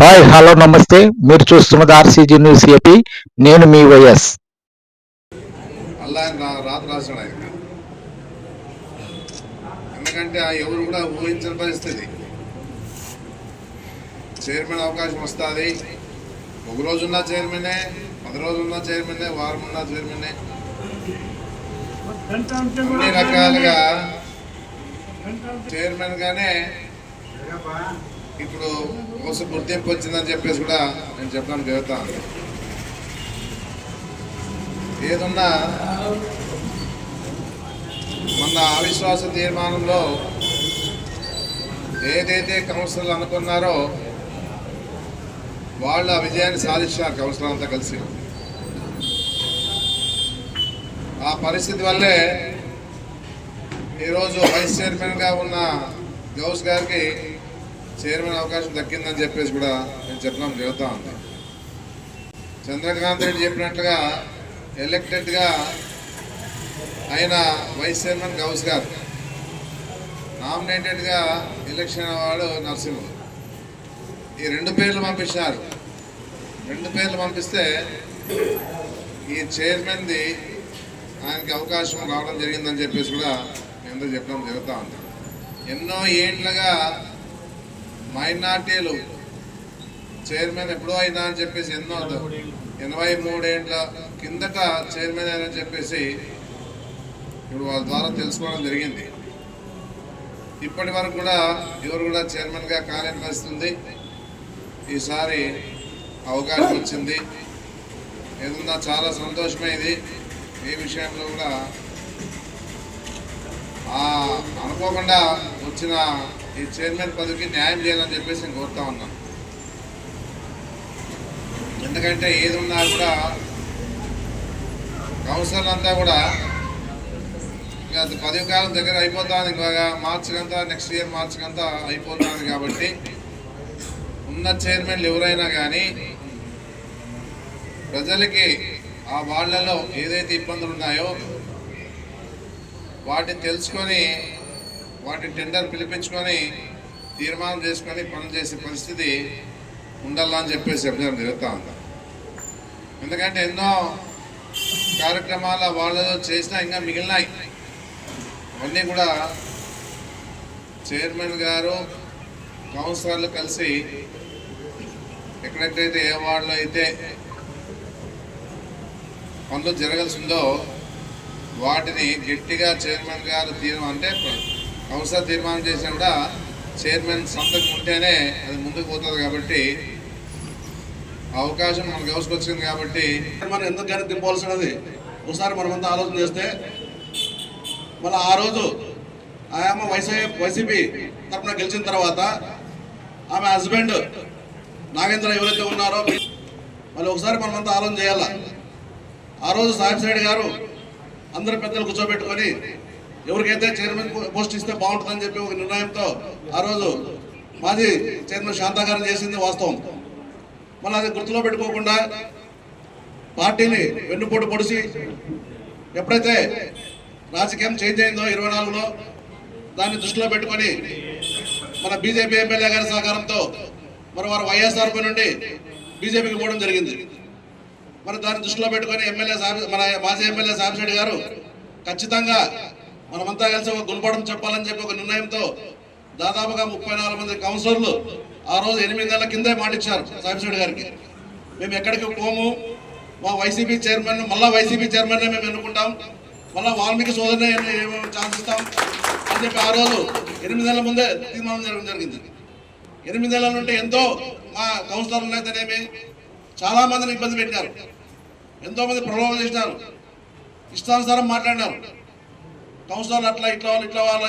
Hi hello నమస్తే. మీరు చూస్తున్నది ఆర్సీజీ న్యూస్ ఏపీ. నేను మీ వైఎస్. అల్లా రాత ఎందుకంటే ఆ ఎవరు కూడా ఊహించిన పరిస్థితి. చైర్మన్ అవకాశం వస్తుంది. ఒక రోజు ఉన్న చైర్మనే పది రోజులు ఉన్న చైర్మనే వారం ఉన్న చైర్మనే. అన్ని రకాలుగా చైర్మన్ గానే ఇప్పుడు కోసం గుర్తింపు వచ్చిందని చెప్పేసి కూడా నేను చెప్పడం జరుగుతాను ఏదున్నా మన అవిశ్వాస తీర్మానంలో ఏదైతే కౌన్సిలర్లు అనుకున్నారో వాళ్ళు ఆ విజయాన్ని సాధించారు కౌన్సిలర్ అంతా కలిసి. ఆ పరిస్థితి వల్లే ఈరోజు వైస్ చైర్మన్గా ఉన్న గౌస్ గారికి చైర్మన్ అవకాశం దక్కిందని చెప్పేసి కూడా నేను చెప్పడం జరుగుతూ ఉంది. చంద్రకాంత్ రెడ్డి చెప్పినట్లుగా ఎలక్టెడ్గా ఆయన వైస్ చైర్మన్ గౌస్ గారు నామినేటెడ్గా ఎలక్షన్ వాడు నరసింహ. ఈ రెండు పేర్లు పంపించారు రెండు పేర్లు పంపిస్తే ఈ చైర్మన్ది ఆయనకి అవకాశం రావడం జరిగిందని చెప్పేసి కూడా మేము చెప్పడం జరుగుతూ ఉంది. ఎన్నో ఏండ్లుగా మైనార్టీలు. చైర్మన్ ఎప్పుడో అయినా అని చెప్పేసి ఎన్నో ఎనభై మూడేండ్ల కిందట చైర్మన్ అని చెప్పేసి ఇప్పుడు వాళ్ళ ద్వారా తెలుసుకోవడం జరిగింది. ఇప్పటి వరకు కూడా ఎవరు కూడా చైర్మన్గా కాలేని పరిస్థితి ఈసారి అవకాశం వచ్చింది. ఏదన్నా చాలా సంతోషమే ఇది ఈ విషయంలో కూడా అనుకోకుండా వచ్చిన ఈ చైర్మన్ పదవికి న్యాయం చేయాలని చెప్పేసి నేను కోరుతా ఉన్నాను ఎందుకంటే ఏది ఉన్నా కూడా కౌన్సిలర్ అంతా కూడా ఇంకా పదవి కాలం దగ్గర అయిపోతుంది ఇంకా మార్చికంతా నెక్స్ట్ ఇయర్ మార్చికంతా అయిపోతుంది కాబట్టి ఉన్న చైర్మన్లు ఎవరైనా కానీ ప్రజలకి ఆ వాళ్ళలో ఏదైతే ఇబ్బందులు ఉన్నాయో వాటిని తెలుసుకొని వాటి టెండర్ పిలిపించుకొని తీర్మానం చేసుకొని పనులు చేసే పరిస్థితి ఉండాలని చెప్పేసి చెప్పడం జరుగుతూ ఉంది ఎందుకంటే ఎన్నో కార్యక్రమాలు వాళ్ళలో చేసినా ఇంకా మిగిలినాయి. అవన్నీ కూడా చైర్మన్ గారు కౌన్సిలర్లు కలిసి ఎక్కడెక్కడైతే ఏ వార్డులో అయితే పనులు జరగాల్సి ఉందో వాటిని గట్టిగా చైర్మన్ గారు తీయడం అంటే కౌన్సిలర్ తీర్మానం చేసినా కూడా చైర్మన్ సంతకం ఉంటేనే అది ముందుకు పోతుంది కాబట్టి అవకాశం అవకాశం గౌసుకు వచ్చింది కాబట్టి మనం ఎందుకైనా దింపవలసినది ఒకసారి మనమంతా ఆలోచన చేస్తే మళ్ళీ ఆ రోజు ఆమె వైసీ వైసీపీ తరఫున గెలిచిన తర్వాత ఆమె హస్బెండ్ నాగేంద్ర ఎవరైతే ఉన్నారో మళ్ళీ ఒకసారి మనమంతా ఆలోచన చేయాల? ఆ రోజు సాహిబ్ సైడ్ గారు అందరి పెద్దలు కూర్చోబెట్టుకొని ఎవరికైతే చైర్మన్ పోస్ట్ ఇస్తే బాగుంటుందని చెప్పి ఒక నిర్ణయంతో ఆ రోజు మాజీ చైర్మన్ శాంతాకారం చేసింది వాస్తవం. మళ్ళీ అది గుర్తులో పెట్టుకోకుండా పార్టీని వెన్నుపోటు పొడిచి ఎప్పుడైతే రాజకీయం చేంజ్ అయిందో ఇరవై నాలుగులో దాన్ని దృష్టిలో పెట్టుకొని మన బీజేపీ ఎమ్మెల్యే గారి సహకారంతో మరి వారు వైఎస్ఆర్ నుండి బీజేపీకి పోవడం జరిగింది. మరి దాన్ని దృష్టిలో పెట్టుకొని ఎమ్మెల్యే మన మాజీ ఎమ్మెల్యే సాబిశెట్టి గారు ఖచ్చితంగా మనమంతా కలిసి ఒక గుణపడం చెప్పాలని చెప్పి ఒక నిర్ణయంతో దాదాపుగా ముప్పై నాలుగు మంది కౌన్సిలర్లు ఆ రోజు ఎనిమిది నెలల కిందే మాటిచ్చారు సాహెబ్ గారికి. మేము ఎక్కడికి పోము? మా వైసీపీ చైర్మన్ మళ్ళీ వైసీపీ చైర్మన్ మేము ఎన్నుకుంటాం. మళ్ళీ వాల్మీకి సోదరునే ఛాన్స్ ఇస్తాం? అని చెప్పి ఆ రోజు ఎనిమిది నెలల ముందే తీర్మానం జరగడం జరిగింది. ఎనిమిది నెలల నుండి ఎంతో మా కౌన్సిలర్లు అయితేనేమి చాలా మందిని ఇబ్బంది పెట్టినారు. ఎంతో మంది ప్రలోభం చేసినారు. ఇష్టానుసారం మాట్లాడినారు. కౌన్సిలర్ అట్లా ఇట్లా వాళ్ళు ఇట్లా వాళ్ళని